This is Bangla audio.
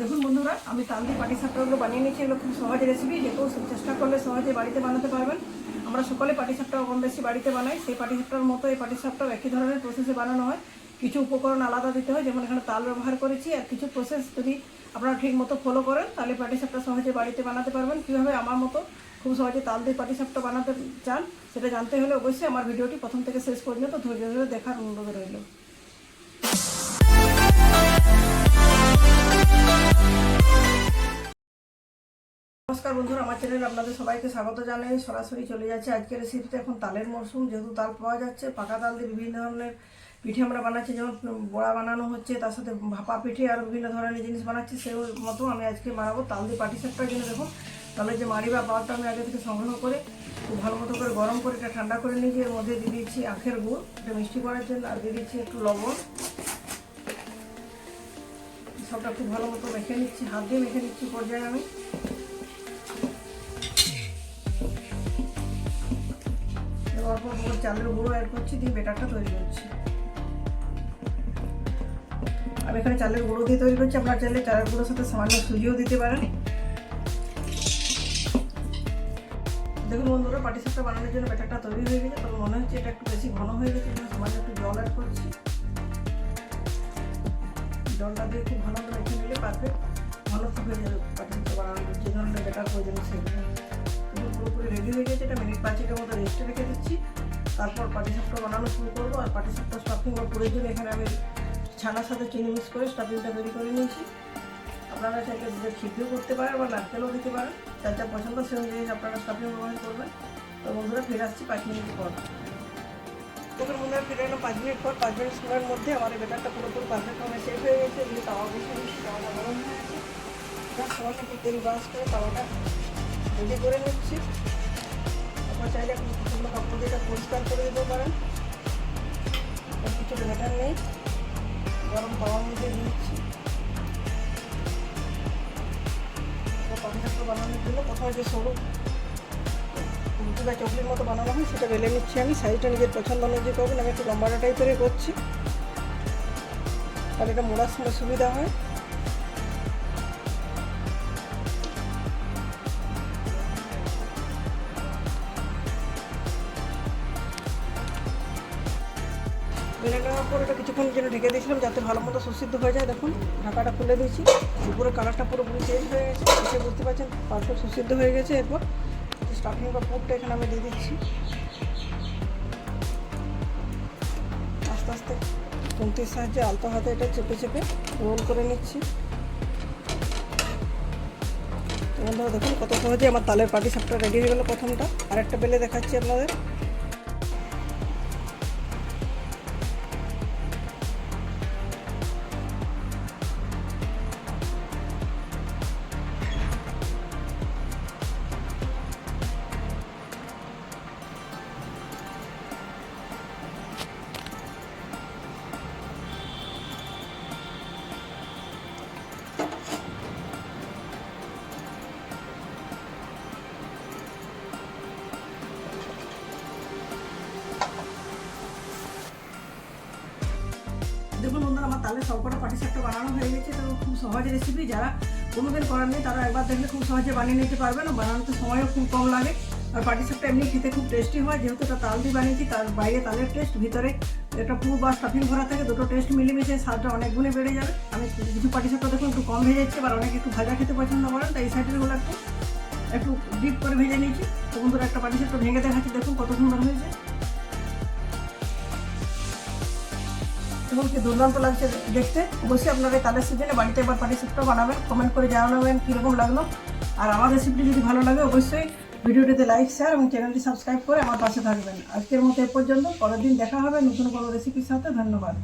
দেখুন বন্ধুরা, আমি তান্দি পাটি সাপটাগুলো বানিয়ে নিয়েছি এগুলো খুব সহজ রেসিপি যে কেউ চেষ্টা করলে সহজে বাড়িতে বানাতে পারবেন। আমরা সকলে পাটি সাপটা কম বেশি বাড়িতে বানাই, সেই পাটি সাপটার মতো এই পাটি সাপটাও একই ধরনের প্রসেসে বানানো হয়। কিছু উপকরণ আলাদা দিতে হয়, যেমন এখানে তাল ব্যবহার করেছি, আর কিছু প্রসেস যদি আপনারা ঠিক মতো ফলো করেন, তাহলে পাটি সাপটা সহজে বাড়িতে বানাতে পারবেন। কীভাবে? আমার মতো খুব সহজে তাল দিয়ে পাটি সাপটা বানাতে চান, সেটা জানতে হলে অবশ্যই আমার ভিডিওটি প্রথম থেকে শেষ পর্যন্ত ধৈর্য ধরে দেখার অনুরোধ রইল। নমস্কার বন্ধুরা, আমার চ্যানেলে আপনাদের সবাইকে স্বাগত জানাই। সরাসরি চলে যাচ্ছে আজকের রেসিপিতে এখন তালের মরশুম যেহেতু তাল পাওয়া যাচ্ছে, পাকা তাল দিয়ে বিভিন্ন ধরনের পিঠে আমরা বানাচ্ছি। যেমন বড়া বানানো হচ্ছে, তার সাথে ভাপা পিঠে আর বিভিন্ন ধরনের জিনিস বানাচ্ছি, সেই মতো আমি আজকে বানাবো তাল দিয়ে পাটি সাপটার জন্য। দেখুন, তালের যে মাড়ি বা পাওয়ারটা আমি আগে থেকে সংগ্রহ করে খুব ভালো মতো করে গরম করে এটা ঠান্ডা করে নিয়েছি এর মধ্যে দিয়ে দিয়েছি আখের গুড়। এটা মিষ্টি করার জন্য, আর দিয়ে দিচ্ছি একটু লবণ। সবটা খুব ভালো মতো মেখে নিচ্ছি, হাত দিয়ে মেখে নিচ্ছি পর্যায়ে আমি। অল্প অল্প চালের গুঁড়ো অ্যাড করছি, দিয়ে বেটারটা তৈরি করছি। আমি এখানে চালের গুঁড়ো দিয়ে তৈরি করছি, আপনার চাইলে চালের গুঁড়োর সাথে সামান্য সুজিও দিতে পারেন। দেখুন বন্ধুরা, পাটি সাপটা বানানোর জন্য ব্যাটারটা তৈরি হয়ে গেছে, তবে মনে হচ্ছে এটা একটু বেশি ঘন হয়ে গেছে জন্য সামান্য একটু জল অ্যাড করছি। জলটা দিয়ে খুব ভালো রেখে নিলে পারফেক্ট ভালো হয়ে যাবে পাটি সাপটা বানানোর যে ধরনের ব্যাটার প্রয়োজন সেগুলো পুরোপুরি রেডি হয়ে গেছে এটা মিনিট পাঁচেকের মতো রেস্টে রেখে দিচ্ছি। তারপর পাটি সাপটা বানানো শুরু করব, আর পাটি সাপটা স্টাফিং পুরের জন্য এখানে আমি ছানার সাথে চিনি মিক্স করে স্টাফিংটা তৈরি করে নিয়েছি। আপনারা চাইলে দুধের খিদ্দিও করতে পারেন বা নারকেলও দিতে পারেন যার যা পছন্দ সেই অনুযায়ী আপনারা স্টাফিং ব্যবহার করবেন। তো বন্ধুরা, ফিরে আসছি পাঁচ মিনিট পর। তখন মনে হয় ফিরে এলো পাঁচ মিনিট পর, পাঁচ মিনিট সময়ের মধ্যে আমার এই বেটারটা পুরোপুরি পারফেক্টভাবে সেফ হয়ে গেছে দিয়ে তাওয়া বসে দিচ্ছি, তাওয়াটা গরম হয়ে গেছে। সময় একটু তেল ব্রাশ করে তাওয়াটা রেডি করে নিচ্ছি। আপনার চাইলে আপনি শুকনো কাপড় দিয়ে পরিষ্কার করে দিতে পারেন কিছু ব্যাটার নেই। গরম তাওয়ার মধ্যে দিচ্ছি। পাখিটা বানানোর জন্য প্রথমে যে সরু রুটি বা চকলের মতো বানানো হয়, সেটা বেলে নিচ্ছি আমি। সাইজটা নিজের পছন্দ অনুযায়ী করবেন। আমি একটু লম্বাটা টাইপেরই করছি। তাহলে এটা মোড়ার সময় সুবিধা হয়। বেলে নেওয়ার পর এটা কিছুক্ষণ জন্য ঢেকে দিয়েছিলাম যাতে ভালো মতো সুসিদ্ধ হয়ে যায়। দেখুন, ঢাকাটা খুলে দিয়েছি। উপরে কালারটা পুরো পুরোপুরি চেঞ্জ হয়ে গেছে। এসে বুঝতে পারছেন পারফেক্ট সুসিদ্ধ হয়ে গেছে এরপর। স্টাফিং বা পুরটা এখানে আমি দিয়ে দিচ্ছি। আস্তে আস্তে খুন্তির সাহায্যে আলতো হাতে এটা চেপে চেপে রোল করে নিচ্ছি। বন্ধুরা দেখুন কত সহজে আমার তালের পাটি সাপটা রেডি হয়ে গেলো প্রথমটা। আরেকটা বেলে দেখাচ্ছি আপনাদের। আমার তালের সবকটা পাটি সাপটা বানানো হয়ে গেছে, তো খুব সহজ রেসিপি যারা কোনোদিন করার নেই, তারা একবার দেখলে খুব সহজে বানিয়ে নিতে পারবেন আর বানানোতে সময়ও খুব কম লাগে। আর পাটি সাপটা এমনি খেতে খুব টেস্টি হয়। যেহেতু এটা তাল দিয়ে বানিয়েছি, তার বাইরে তালের টেস্ট ভিতরে একটা পুরো বা স্টাফিং ভরা থাকে, দুটো টেস্ট মিলেমিশে স্বাদটা অনেক গুণে বেড়ে যাবে। আমি কিছু পাটি সাপটা দেখুন একটু কম ভেজে যাচ্ছে আবার অনেকে একটু ভাজা খেতে পছন্দ করেন, তাই এই সাইডেরগুলো একটু একটু ডিপ করে ভেজে নিয়েছি। তো বন্ধুরা, একটা পাটি সাপটা ভেঙে দেখাচ্ছি, দেখুন কত সুন্দর হয়েছে। এবং কি দুর্দান্ত লাগছে দেখতে। অবশ্যই আপনারা তালের সিজনে বাড়িতে একবার পাটি সাপটা বানাবেন কমেন্ট করে জানাবেন কীরকম লাগল। আর আমার রেসিপিটি যদি ভালো লাগে, অবশ্যই ভিডিওটিতে লাইক শেয়ার এবং চ্যানেলটি সাবস্ক্রাইব করে আমার পাশে থাকবেন। আজকের মতো এ পর্যন্ত, পরের দিন দেখা হবে নতুন কোনো রেসিপির সাথে। ধন্যবাদ।